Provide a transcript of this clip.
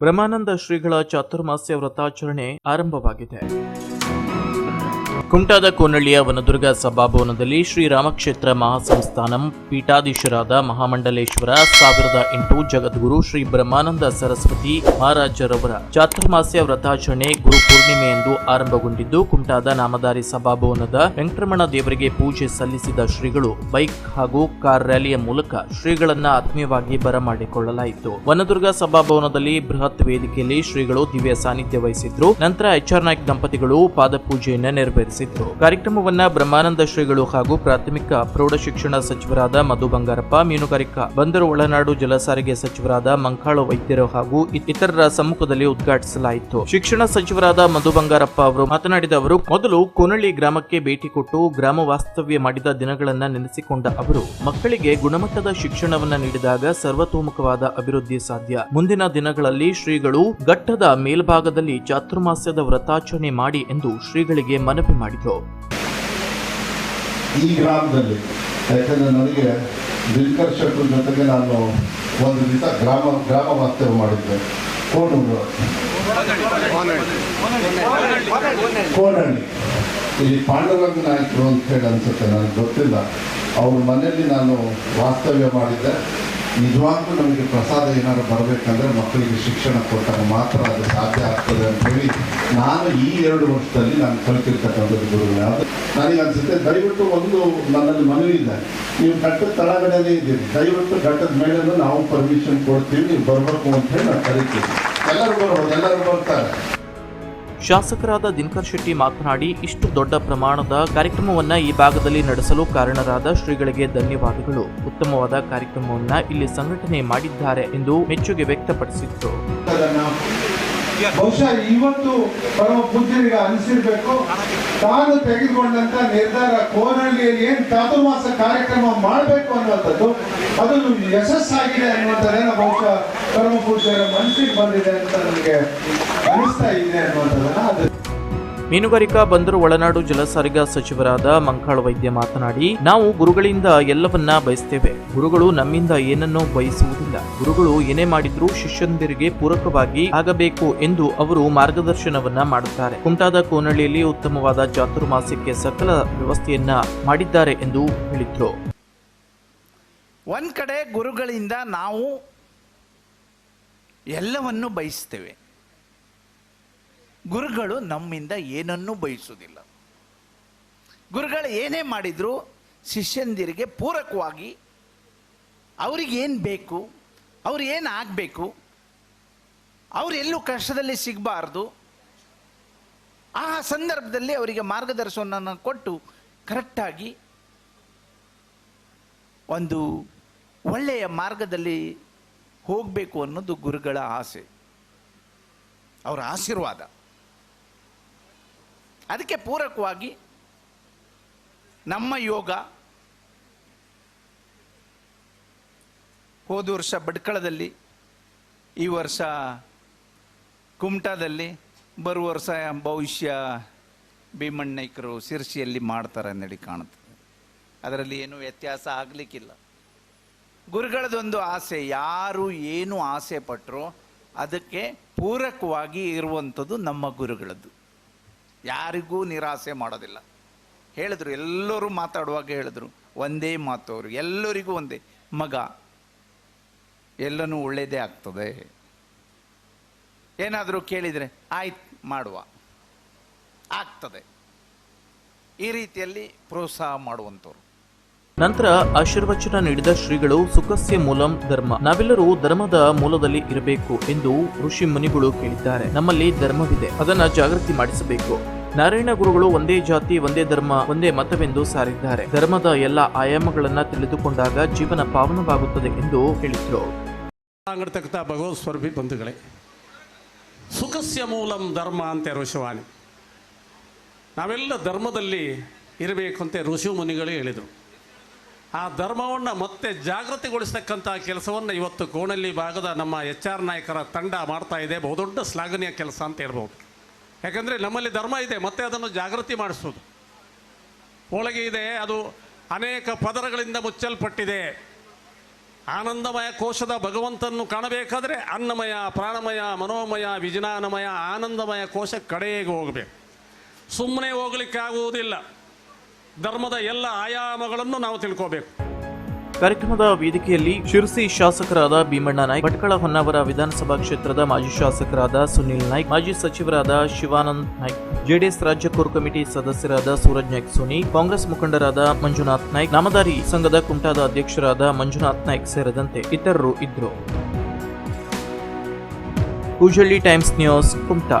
ಬ್ರಹ್ಮಾನಂದ ಶ್ರೀಗಳ ಚಾತುರ್ಮಾಸ್ಯ ವ್ರತಾಚರಣೆ ಆರಂಭವಾಗಿದೆ. ಕುಂಟಾದ ಕೋನಳ್ಳಿಯ ವನದುರ್ಗ ಸಭಾಭವನದಲ್ಲಿ ಶ್ರೀರಾಮಕ್ಷೇತ್ರ ಮಹಾಸಂಸ್ಥಾನಂ ಪೀಠಾಧೀಶರಾದ ಮಹಾಮಂಡಲೇಶ್ವರ ಸಾವಿರದ ಎಂಟು ಜಗದ್ಗುರು ಶ್ರೀ ಬ್ರಹ್ಮಾನಂದ ಸರಸ್ವತಿ ಮಹಾರಾಜರವರ ಚಾತುರ್ಮಾಸ್ಯ ವ್ರತಾಚರಣೆ ಪೂರ್ಣಿಮೆಯಂದು ಆರಂಭಗೊಂಡಿದ್ದು, ಕುಮಟಾದ ನಾಮಧಾರಿ ಸಭಾಭವನದ ವೆಂಕಟರಮಣ ದೇವರಿಗೆ ಪೂಜೆ ಸಲ್ಲಿಸಿದ ಶ್ರೀಗಳು ಬೈಕ್ ಹಾಗೂ ಕಾರ್ ರ್ಯಾಲಿಯ ಮೂಲಕ ಶ್ರೀಗಳನ್ನ ಆತ್ಮೀಯವಾಗಿ ಬರಮಾಡಿಕೊಳ್ಳಲಾಯಿತು. ವನದುರ್ಗ ಸಭಾಭವನದಲ್ಲಿ ಬೃಹತ್ ವೇದಿಕೆಯಲ್ಲಿ ಶ್ರೀಗಳು ದಿವ್ಯ ಸಾನ್ನಿಧ್ಯ ವಹಿಸಿದ್ರು. ನಂತರ ಎಚ್ಆರ್ ನಾಯ್ಕ್ ದಂಪತಿಗಳು ಪಾದಪೂಜೆಯನ್ನು ನೆರವೇರಿಸಿದ್ರು. ಕಾರ್ಯಕ್ರಮವನ್ನ ಬ್ರಹ್ಮಾನಂದ ಶ್ರೀಗಳು ಹಾಗೂ ಪ್ರಾಥಮಿಕ ಪ್ರೌಢ ಶಿಕ್ಷಣ ಸಚಿವರಾದ ಮಧು ಬಂಗಾರಪ್ಪ, ಮೀನುಗಾರಿಕಾ ಬಂದರು ಒಳನಾಡು ಜಲಸಾರಿಗೆ ಸಚಿವರಾದ ಮಂಕಾಳು ವೈದ್ಯರು ಹಾಗೂ ಇತರರ ಸಮ್ಮುಖದಲ್ಲಿ ಉದ್ಘಾಟಿಸಲಾಯಿತು. ಶಿಕ್ಷಣ ಸಚಿವರಾದ ಮಧು ಬಂಗಾರಪ್ಪ ಅವರು ಮಾತನಾಡಿದ ಅವರು, ಮೊದಲು ಕೋನಳ್ಳಿ ಗ್ರಾಮಕ್ಕೆ ಭೇಟಿ ಕೊಟ್ಟು ಗ್ರಾಮ ವಾಸ್ತವ್ಯ ಮಾಡಿದ ದಿನಗಳನ್ನ ನೆನೆಸಿಕೊಂಡ ಅವರು, ಮಕ್ಕಳಿಗೆ ಗುಣಮಟ್ಟದ ಶಿಕ್ಷಣವನ್ನ ನೀಡಿದಾಗ ಸರ್ವತೋಮುಖವಾದ ಅಭಿವೃದ್ಧಿ ಸಾಧ್ಯ. ಮುಂದಿನ ದಿನಗಳಲ್ಲಿ ಶ್ರೀಗಳು ಘಟ್ಟದ ಮೇಲ್ಭಾಗದಲ್ಲಿ ಚಾತುರ್ಮಾಸ್ಯದ ವ್ರತಾಚರಣೆ ಮಾಡಿ ಎಂದು ಶ್ರೀಗಳಿಗೆ ಮನವಿ ಮಾಡಿದರು. ಈ ಗ್ರಾಮದಲ್ಲಿ, ಯಾಕಂದರೆ ನನಗೆ ದಿನಕರ್ ಶೆಟ್ಟರ್ ಜೊತೆಗೆ ನಾನು ಒಂದು ದಿವಸ ಗ್ರಾಮ ಗ್ರಾಮ ವಾಸ್ತವ್ಯ ಮಾಡಿದ್ದೆ. ಕೋಣೂರು ಕೋನಹಳ್ಳಿ. ಇಲ್ಲಿ ಪಾಂಡುರಂಗ ನಾಯಕರು ಅಂತ ಹೇಳಿ ಅನ್ಸುತ್ತೆ, ನನಗೆ ಗೊತ್ತಿಲ್ಲ. ಅವ್ರ ಮನೆಯಲ್ಲಿ ನಾನು ವಾಸ್ತವ್ಯ ಮಾಡಿದ್ದೆ. ನಿಜವಾಗ್ಲೂ ನಮಗೆ ಪ್ರಸಾದ ಏನಾದ್ರು ಬರಬೇಕಂದ್ರೆ ಮಕ್ಕಳಿಗೆ ಶಿಕ್ಷಣ ಕೊಟ್ಟಾಗ ಮಾತ್ರ ಅದು ಸಾಧ್ಯ ಆಗ್ತದೆ ಅಂತ ಹೇಳಿ ನಾನು ಈ ಎರಡು ವರ್ಷದಲ್ಲಿ ನಾನು ಕಲಿತಿರ್ತಕ್ಕಂಥದ್ದು ಗುರು ಅದು ನನಗೆ ಅನಿಸುತ್ತೆ, ದಯವಿಟ್ಟು ಒಂದು ನನ್ನಲ್ಲಿ ಮನವಿ ಇದೆ. ನೀವು ಘಟ್ಟದ ತಳಗಡೆನೇ ಇದ್ದೀರಿ. ದಯವಿಟ್ಟು ಘಟ್ಟದ ಮೇಲೆ ನಾವು ಪರ್ಮಿಷನ್ ಕೊಡ್ತೀವಿ, ನೀವು ಬರಬೇಕು ಅಂತ ಹೇಳಿ ನಾನು ಕರಿತೀವಿ ಎಲ್ಲರೂ ಬರ್ಬೋದು, ಎಲ್ಲರೂ ಬರ್ತಾರೆ. ಶಾಸಕರಾದ ದಿನಕರ್ ಶೆಟ್ಟಿ ಮಾತನಾಡಿ, ಇಷ್ಟು ದೊಡ್ಡ ಪ್ರಮಾಣದ ಕಾರ್ಯಕ್ರಮವನ್ನ ಈ ಭಾಗದಲ್ಲಿ ನಡೆಸಲು ಕಾರಣರಾದ ಶ್ರೀಗಳಿಗೆ ಧನ್ಯವಾದಗಳು. ಉತ್ತಮವಾದ ಕಾರ್ಯಕ್ರಮವನ್ನ ಇಲ್ಲಿ ಸಂಘಟನೆ ಮಾಡಿದ್ದಾರೆ ಎಂದು ಮೆಚ್ಚುಗೆ ವ್ಯಕ್ತಪಡಿಸಿತ್ತು ಬಹುಶಃ ಇವತ್ತು ಪರಮ ಪೂಜ್ಯರಿಗೆ ಅನಿಸಿರ್ಬೇಕು. ತಾನು ತೆಗೆದುಕೊಂಡಂತ ನಿರ್ಧಾರ ಕೋನಹಳ್ಳಿಯಲ್ಲಿ ಏನ್ ಚಾತುರ್ಮಾಸ ಕಾರ್ಯಕ್ರಮ ಮಾಡಬೇಕು ಅನ್ನುವಂಥದ್ದು ಅದು ಯಶಸ್ಸಾಗಿದೆ ಅನ್ನುವಂಥದ್ದೇನ ಬಹುಶಃ ಪರಮ ಪೂಜ್ಯರ ಮನಸ್ಸಿಗೆ ಬಂದಿದೆ ಅಂತ ನನಗೆ ಅನಿಸ್ತಾ ಇದೆ ಅನ್ನುವಂಥದ್ದನ್ನ ಅದು ಮೀನುಗಾರಿಕಾ ಬಂದರು ಒಳನಾಡು ಜಲಸಾರಿಗೆ ಸಚಿವರಾದ ಮಂಕಾಳ ವೈದ್ಯ ಮಾತನಾಡಿ, ನಾವು ಗುರುಗಳಿಂದ ಎಲ್ಲವನ್ನ ಬಯಸ್ತೇವೆ. ಗುರುಗಳು ನಮ್ಮಿಂದ ಏನನ್ನೂ ಬಯಸುವುದಿಲ್ಲ. ಗುರುಗಳು ಏನೇ ಮಾಡಿದ್ರೂ ಶಿಷ್ಯಂದಿರಿಗೆ ಪೂರಕವಾಗಿ ಆಗಬೇಕು ಎಂದು ಅವರು ಮಾರ್ಗದರ್ಶನವನ್ನ ಮಾಡುತ್ತಾರೆ. ಕುಂಟಾದ ಕೋನಳ್ಳಿಯಲ್ಲಿ ಉತ್ತಮವಾದ ಚಾತುರ್ಮಾಸಕ್ಕೆ ಸಕಲ ವ್ಯವಸ್ಥೆಯನ್ನ ಮಾಡಿದ್ದಾರೆ ಎಂದು ಹೇಳಿದ್ರು. ಒಂದು ಕಡೆ ಗುರುಗಳಿಂದ ನಾವು ಎಲ್ಲವನ್ನು ಬಯಸ್ತೇವೆ. ಗುರುಗಳು ನಮ್ಮಿಂದ ಏನನ್ನೂ ಬಯಸುವುದಿಲ್ಲ. ಗುರುಗಳು ಏನೇ ಮಾಡಿದರೂ ಶಿಷ್ಯಂದಿರಿಗೆ ಪೂರಕವಾಗಿ ಅವ್ರಿಗೇನು ಬೇಕು, ಅವ್ರು ಏನು ಆಗಬೇಕು, ಅವ್ರು ಎಲ್ಲೂ ಕಷ್ಟದಲ್ಲಿ ಸಿಗಬಾರ್ದು, ಆ ಸಂದರ್ಭದಲ್ಲಿ ಅವರಿಗೆ ಮಾರ್ಗದರ್ಶನವನ್ನು ಕೊಟ್ಟು ಕರೆಕ್ಟಾಗಿ ಒಂದು ಒಳ್ಳೆಯ ಮಾರ್ಗದಲ್ಲಿ ಹೋಗಬೇಕು ಅನ್ನೋದು ಗುರುಗಳ ಆಸೆ. ಅವರ ಆಶೀರ್ವಾದ. ಅದಕ್ಕೆ ಪೂರಕವಾಗಿ ನಮ್ಮ ಯೋಗ ಹೋದ ವರ್ಷ ಬಡ್ಕಳದಲ್ಲಿ ಈ ವರ್ಷ ಕುಮಟಾದಲ್ಲಿ, ಬರುವ ವರ್ಷ ಭವಿಷ್ಯ ಭೀಮಣ್ಣೈಕರು ಶಿರ್ಸಿಯಲ್ಲಿ ಮಾಡ್ತಾರೆ ಅನ್ನಡಿ ಕಾಣುತ್ತೆ. ಅದರಲ್ಲಿ ಏನೂ ವ್ಯತ್ಯಾಸ ಆಗಲಿಕ್ಕಿಲ್ಲ. ಗುರುಗಳದೊಂದು ಆಸೆ, ಯಾರು ಏನು ಆಸೆ ಪಟ್ಟರೋ ಅದಕ್ಕೆ ಪೂರಕವಾಗಿ ಇರುವಂಥದ್ದು ನಮ್ಮ ಗುರುಗಳದ್ದು. ಯಾರಿಗೂ ನಿರಾಸೆ ಮಾಡೋದಿಲ್ಲ. ಹೇಳಿದ್ರು, ಎಲ್ಲರೂ ಮಾತಾಡುವಾಗ ಹೇಳಿದ್ರು, ಒಂದೇ ಮಾತು ಅವರು, ಎಲ್ಲರಿಗೂ ಒಂದೇ, ಮಗ, ಎಲ್ಲನೂ ಒಳ್ಳೆಯದೇ ಆಗ್ತದೆ. ಏನಾದರೂ ಕೇಳಿದರೆ, ಆಯ್ತು, ಮಾಡುವ. ಆಗ್ತದೆ. ಈ ರೀತಿಯಲ್ಲಿ ಪ್ರೋತ್ಸಾಹ ಮಾಡುವಂಥವ್ರು. ನಂತರ ಆಶೀರ್ವಚನ ನೀಡಿದ ಶ್ರೀಗಳು ಸುಖಸ್ಯ ಮೂಲಂ ಧರ್ಮ. ನಾವೆಲ್ಲರೂ ಧರ್ಮದ ಮೂಲದಲ್ಲಿ ಇರಬೇಕು ಎಂದು ಋಷಿ ಮುನಿಗಳು ಕೇಳಿದ್ದಾರೆ. ನಮ್ಮಲ್ಲಿ ಧರ್ಮವಿದೆ. ಅದನ್ನ ಜಾಗೃತಿ ಮಾಡಿಸಬೇಕು. ನಾರಾಯಣ ಗುರುಗಳು ಒಂದೇ ಜಾತಿ, ಒಂದೇ ಧರ್ಮ, ಒಂದೇ ಮತವೆಂದು ಸಾರಿದ್ದಾರೆ. ಧರ್ಮದ ಎಲ್ಲ ಆಯಾಮಗಳನ್ನ ತಿಳಿದುಕೊಂಡಾಗ ಜೀವನ ಪಾವನವಾಗುತ್ತದೆ ಎಂದು ಹೇಳಿದರು. ಭಗವತ್ ಬಂಧುಗಳೇ, ಸುಖಸ್ಯ ಮೂಲಂ ಧರ್ಮ ಅಂತ ಋಷವಾಣಿ ನಾವೆಲ್ಲ ಧರ್ಮದಲ್ಲಿ ಇರಬೇಕು ಅಂತ ಋಷಿ ಮುನಿಗಳು ಹೇಳಿದರು. ಆ ಧರ್ಮವನ್ನು ಮತ್ತೆ ಜಾಗೃತಿಗೊಳಿಸತಕ್ಕಂಥ ಕೆಲಸವನ್ನು ಇವತ್ತು ಕೋಣಲ್ಲಿ ಭಾಗದ ನಮ್ಮ ಎಚ್ ಆರ್ ನಾಯಕರ ತಂಡ ಮಾಡ್ತಾ ಇದೆ. ಬಹುದೊಡ್ಡ ಶ್ಲಾಘನೀಯ ಕೆಲಸ ಅಂತ ಹೇಳ್ಬೋದು. ಯಾಕಂದರೆ ನಮ್ಮಲ್ಲಿ ಧರ್ಮ ಇದೆ, ಮತ್ತೆ ಅದನ್ನು ಜಾಗೃತಿ ಮಾಡಿಸೋದು. ಒಳಗೆ ಇದೆ, ಅದು ಅನೇಕ ಪದರಗಳಿಂದ ಮುಚ್ಚಲ್ಪಟ್ಟಿದೆ. ಆನಂದಮಯ ಕೋಶದ ಭಗವಂತನ್ನು ಕಾಣಬೇಕಾದ್ರೆ ಅನ್ನಮಯ, ಪ್ರಾಣಮಯ, ಮನೋಮಯ ವಿಜ್ಞಾನಮಯ ಆನಂದಮಯ ಕೋಶ ಕಡೆಗೆ ಹೋಗಬೇಕು. ಸುಮ್ಮನೆ ಹೋಗ್ಲಿಕ್ಕೆ ಆಗುವುದಿಲ್ಲ. ಧರ್ಮದ ಎಲ್ಲ ಆಯಾಮಗಳನ್ನು ನಾವು ತಿಳ್ಕೋಬೇಕು. ಕಾರ್ಯಕ್ರಮದ ವೇದಿಕೆಯಲ್ಲಿ ಶಿರಸಿ ಶಾಸಕರಾದ ಭೀಮಣ್ಣ ನಾಯ್ಕ್ ಭಟ್ಕಳ ಹೊನ್ನಾವರ ವಿಧಾನಸಭಾ ಕ್ಷೇತ್ರದ ಮಾಜಿ ಶಾಸಕರಾದ ಸುನಿಲ್ ನಾಯ್ಕ್, ಮಾಜಿ ಸಚಿವರಾದ ಶಿವಾನಂದ್ ನಾಯ್ಕ್, ಜೆಡಿಎಸ್ ರಾಜ್ಯ ಕೋರ್ ಕಮಿಟಿ ಸದಸ್ಯರಾದ ಸೂರಜ್ ನಾಯ್ಕ್, ಸೋನಿ, ಕಾಂಗ್ರೆಸ್ ಮುಖಂಡರಾದ ಮಂಜುನಾಥ್ ನಾಯ್ಕ್ ನಾಮದಾರಿ ಸಂಘದ ಕುಮಟಾದ ಅಧ್ಯಕ್ಷರಾದ ಮಂಜುನಾಥ್ ನಾಯ್ಕ್ ಸೇರಿದಂತೆ ಇತರರು ಇದ್ದರು. Times News, Kumta.